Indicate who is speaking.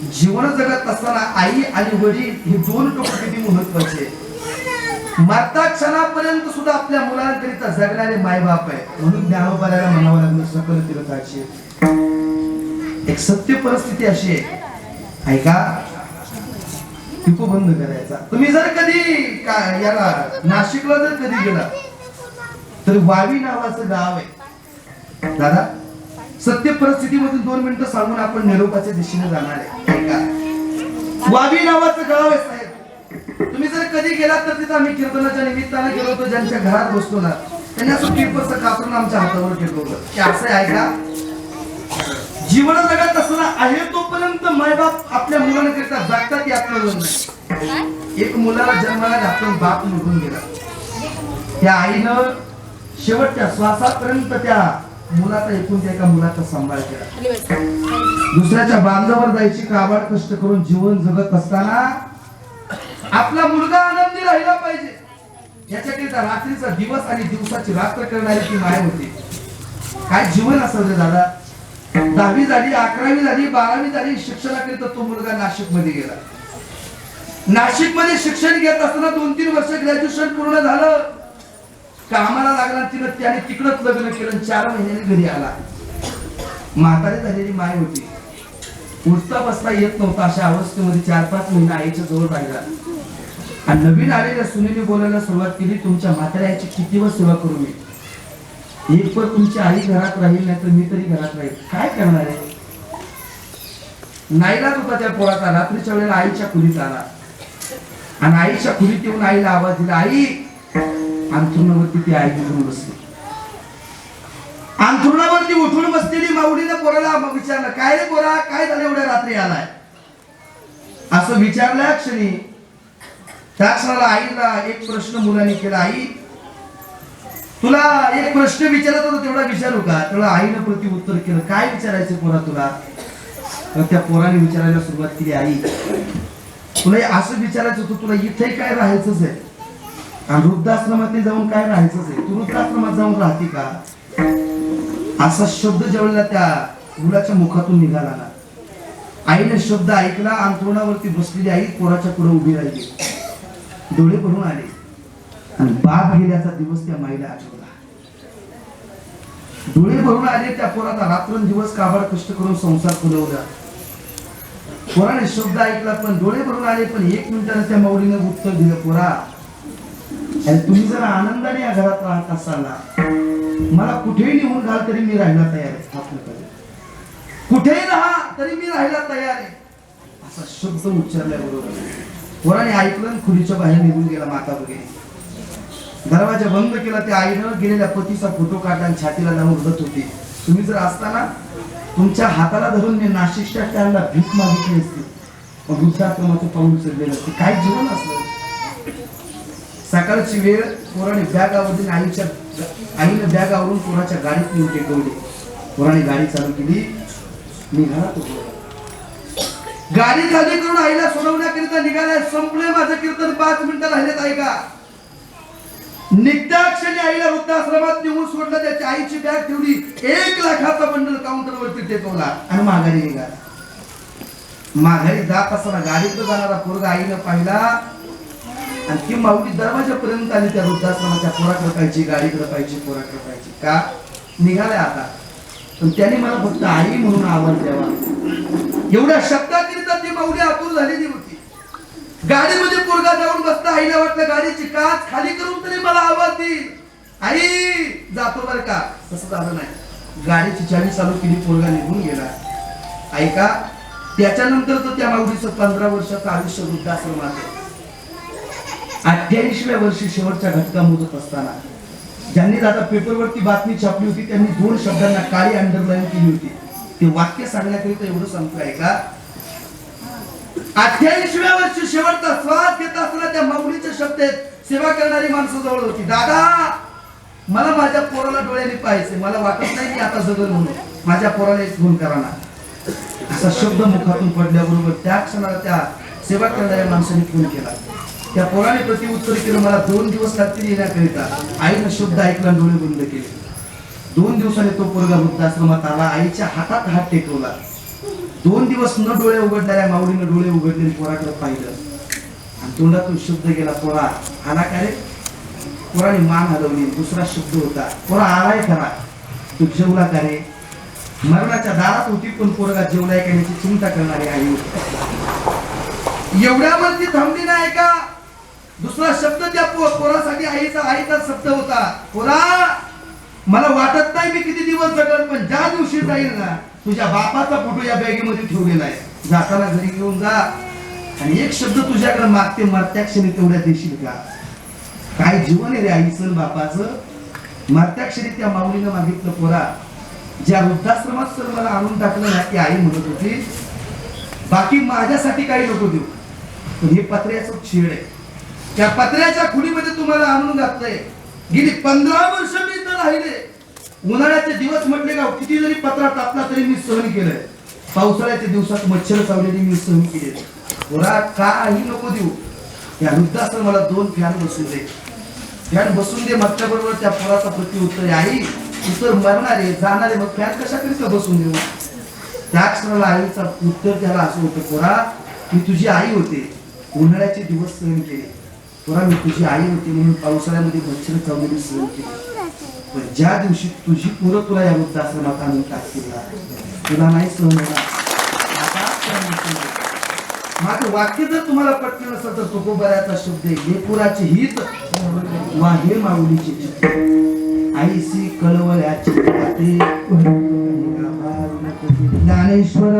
Speaker 1: जीवन जगत असताना आई आणि वडील हे दोन टोक किती महत्त्वाचे? माता क्षणापर्यंत सुद्धा आपल्या मुलांकरिता जगणारे मायबाप आहे म्हणून ज्ञानोबाला म्हणावं लागलं सकल तीर्थाची. एक सत्य परिस्थिती अशी आहे. ऐका पिको बंद करायचा. तुम्ही जर कधी काय याला नाशिकला जर कधी गेला तर वावी नावाचं गाव आहे. दादा सत्य परिस्थितीमधून दोन मिनिटं सांगून आपण निरोपाच्या दिशेने जाणार आहे. वावी नावाचं गाव आहे साहेब. तुम्ही जर कधी गेलात तर तिथं आम्ही कीर्तनाच्या निमित्तानं गेलो होतो ज्यांच्या घरात बसतो ना त्यांनी असं पेपरचं कापून आमच्या हातावर ठेवलं की असं आहे का? जीवन जगत असताना आहे तोपर्यंत मायबाप आपल्या मुलांकरिता जगतात यातलं नाही. एक मुलाला जन्माला घातून बाप निघून गेला. त्या आईनं शेवटच्या श्वासापर्यंत त्या मुलाचा एकूण त्या एका मुलाचा सांभाळ केला. दुसऱ्याच्या बांधावर जायची काबाड कष्ट करून जीवन जगत असताना आपला मुलगा आनंदी राहिला पाहिजे. याच्याकरिता रात्रीचा दिवस आणि दिवसाची रात्र करणारी ती माय होती. काय जीवन असेल रे दादा? दहावी झाली अकरावी झाली बारावी झाली शिक्षणाकरिता तो मुलगा नाशिकमध्ये गेला. नाशिकमध्ये शिक्षण घेत असताना दोन तीन वर्ष ग्रॅज्युएशन पूर्ण झालं. कामाला लागला तिनं त्याने तिकडंच लग्न केलं चार महिन्याने घरी आला. म्हातारी झालेली माय होती. उठता बसता येत नव्हता अशा अवस्थेमध्ये चार पाच महिने आईच्या जवळ राहिला. आणि नवीन आलेल्या सुनेने बोलायला सुरुवात केली तुमच्या म्हाताऱ्याची किती वर सेवा करू मी? एक पण तुमची आई घरात राहील नाही तर मी तरी घरात राहील. काय करणार आहे? नाईलाच होता त्या पोराचा. रात्रीच्या वेळेला आईच्या खुलीत आला. आणि आईच्या खुलीत येऊन आईला आवाज दिला आई अंथरुणावरती ती आई उठून बसली. अंथरुणावरती उठून बसलेली माऊलीनं पोराला विचारलं काय रे पोरा? काय झालं एवढ्या रात्री आलाय? असं विचारल्या क्षणी. त्या क्षणाला आईला एक प्रश्न मुलाने केला आई तुला एक प्रश्न विचारत होता तेवढा विचारू का? तेवढा आईनं प्रति उत्तर केलं काय विचारायचं पोरा तुला? तर त्या पोराने विचारायला सुरुवात केली आई तुला असं विचारायचं होतं तुला इथे काय राहायचंच आहे? आणि वृद्धाश्रमात जाऊन काय राहायचंच आहे? तू वृद्धाश्रमात जाऊन राहते का? असा शब्द ज्यावेळेला त्या मुलाच्या मुखातून निघाला ना आईने शब्द ऐकला अंतरुणावरती बसलेली आई पोराच्या पुढे उभी राहिली. डोळे भरून आले. आणि बाप गेल्याचा दिवस त्या माईला आठवला. डोळे भरून आले त्या पोराचा रात्रंदिवस काबाड कष्ट करून संसार फुलवला. पोराने शब्द ऐकला पण डोळे भरून आले पण एक मिनिटाने त्या माऊलीने उत्तर दिलं पोरा अरे तुम्ही जर आनंदाने या घरात राहत असाल ना मला कुठेही निघून घाल तरी मी राहायला तयार आहे. आपल्याकडे कुठेही राहा तरी मी राहायला तयार आहे. असा शब्द उच्चारल्याबरोबर पोराने ऐकलं खुलीच्या बाहेर निघून गेला माता वगैरे दरवाजा बंद केला त्या आईनं गेलेल्या पतीचा फोटो काढला आणि छातीला लावून रडत होती. तुम्ही जर असताना तुमच्या हाताला धरून मी नाशिकच्या त्यांना भीक मागितली असते मग वृद्धाश्रमाचं पाऊल चढलेलं असते. काय जीवन असलं? सकाळची वेळ पोराने बॅग आवरून आईच्या आईने बॅग आवरून पोराच्या गाडीत नेऊन टेकवली पोराने गाडी चालू केली. निघाला तो गाडी चालू करून आईला सोडवण्याकरिता निघालाय. संपले माझं कीर्तन. पाच मिनिटं राहिलेत ऐका निघत्या क्षणी आईला वृद्धाश्रमात नेऊन सोडलं. त्याची आईची बॅग ठेवली. एक लाखाचा बंडल काउंटर वरती टेकवला. आणि माघारी निघाला. माघारी जात असताना गाडीत जाणारा पोरगा आईनं पाहिला. आणि ती माऊली दरवाजापर्यंत आली त्या वृद्धाश्रमाच्या पोरा पाहिजे गाडी पाहिजे पोराकडे पाहिजे का? निघालाय आता. पण त्याने मला फक्त आई म्हणून आवाज द्यावा. एवढ्या शब्दाकरिता ती माऊली आतूर झालेली होती. गाडीमध्ये पोरगा जाऊन बसता आईला वाटलं गाडीची काच खाली करून तरी मला आवाज देईल. आई जातो बर का. तसं झालं नाही. गाडीची चावी चालू केली पोरगा निघून गेला. ऐका त्याच्यानंतर तर त्या माऊलीचं पंधरा वर्षाचं आयुष्य वृद्धाश्रमात आहे. अठ्ठ्याऐंशीव्या वर्षी शेवटच्या घटका मोजत असताना ज्यांनी दादा पेपरवरती बातमी छापली होती त्यांनी दोन शब्दांना काळी अंडरलाईन केली होती. ते वाक्य सांगण्याकरिता एवढं सांगतो आहे का अठ्ठ्याऐंशीव्या वर्षी शेवटचा श्वास घेत असताना त्या माऊलीचे शब्द आहेत सेवा करणारी माणसं जवळ होती. दादा मला माझ्या पोराला डोळ्याने पाहायचे मला वाटत नाही की आता जगल म्हणून. माझ्या पोराला एक फोन करा ना. असा शब्द मुखातून पडल्याबरोबर त्या क्षणाला त्या सेवा करणाऱ्या माणसाने फोन केला. त्या पोराने उत्तर केलं मला दोन दिवस रात्री येण्याकरिता आईनं शब्द ऐकला डोळे बंद केले. दोन दिवसाने तो पोरगा वृद्धाश्रमात आला आईच्या हातात हात टेकवला. दोन दिवस न डोळे उघडणाऱ्या माऊलीनं डोळे उघडले पोराकडे पाहिलं. आणि तोंडातून शब्द गेला पोरा. आला का रे? पोराने मान हलवली. दुसरा शब्द होता. पोरा आलाय खरा तू जेवला का रे? मरणाच्या दारात होती पण पोरगा जेवलाय का याची चिंता करणारी आई होती. एवढ्यावरती थांबली नाही का? दुसरा शब्द त्या पोरासाठी आईचा आईचा शब्द होता. पोरा मला वाटत नाही मी किती दिवस जगल पण ज्या दिवशी जाईल ना तुझ्या बापाचा फोटो या बॅगेमध्ये ठेवलेला आहे. जाताना घरी घेऊन जा. आणि एक शब्द तुझ्याकडे मागते मरत्या क्षणी तेवढ्या देशील का? काय जीवन आहे रे आईचं बापाचं? मरत्या क्षणी त्या माऊलीनं मागितलं पोरा ज्या वृद्धाश्रमात सर मला आणून टाकलं ना ती आई म्हणत होती बाकी माझ्यासाठी काही नको देऊ. पण हे पत्र्याचं छेड आहे. त्या पत्र्याच्या खुडीमध्ये तुम्हाला आणून घातलंय. गेली पंधरा वर्ष मी इथं राहिले. उन्हाळ्याचे दिवस म्हटले का किती जरी पत्रा तापला तरी मी सहन केलंय. पावसाळ्याच्या दिवसात मच्छर चावलेली मी सहन केली पोरा काही नको देऊ. या वृद्धाश्रमाला दोन फॅन बसून दे. फॅन बसून दे म्हटल्याबरोबर त्या पोराचा प्रति उत्तर आई उत्तर मरणारे जाणारे मग फॅन कशा करीता बसून देऊ? त्या क्षणाला आईचा उत्तर त्याला असं होतं पोरा मी तुझी आई होते. उन्हाळ्याचे दिवस सहन केले. पुरा मी तुझी आई होती म्हणून पावसाळ्यामध्ये मच्छर चावलेली सुरू होती पण ज्या दिवशी तुझी पुरं तुला या वृद्धाश्रमात आणून टाकतील ना, तुला नाही सहन मात्र माझं वाक्य जर तुम्हाला पटलं नसेल तर तुकोबऱ्याचा शब्द हे पुराचे हित वा हे माऊलीचे चित्र आईसी कळवळ्याची ज्ञानेश्वर